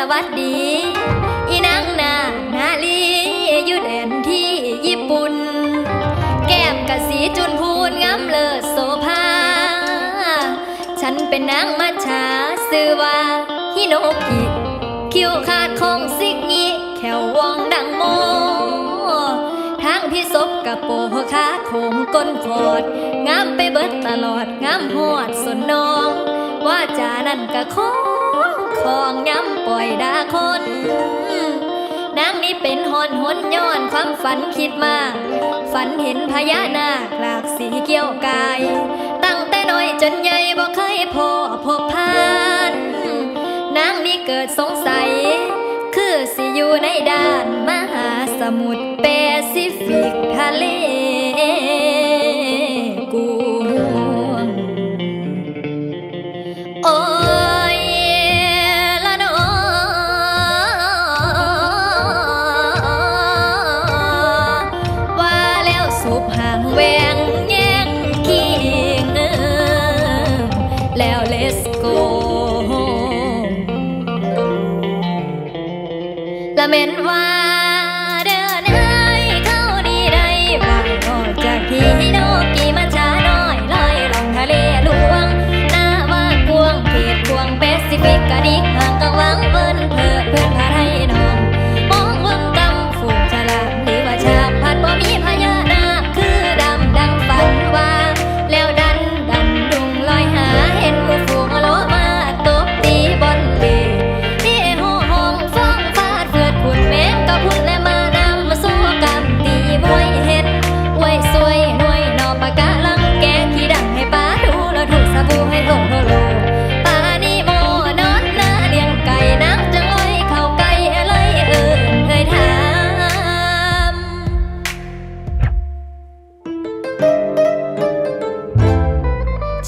สวัสดี อีนางนานาลีอยู่แดนที่ญี่ปุ่น แก้มกะสีจุนพูนงามเลิศโสภา ฉันเป็นนางมัจฉาซือว่าฮิโนกิคิวขาดของซิกนี้แขววองดังโมทางพี่ศพกับโปขาโคงก้นขอด งามไปเบิดตลอด งามหอดสนน้อง ว่าจานั่นกะของ ของย้ำปล่อยดาคนนางนี้เป็นหอนหนย้อนความฝันคิดมาก ฝันเห็นพญานาคหลากสีเกี่ยวกาย ตั้งแต่น้อยจนใหญ่บ่เคยพอพบผ่านนางนี้เกิดสงสัย คือสิอยู่ในด้านมหาสมุทรแปซิฟิกทะเลกว ละเม็นว่า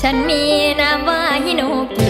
ฉันมีนามว่าฮิโนกิ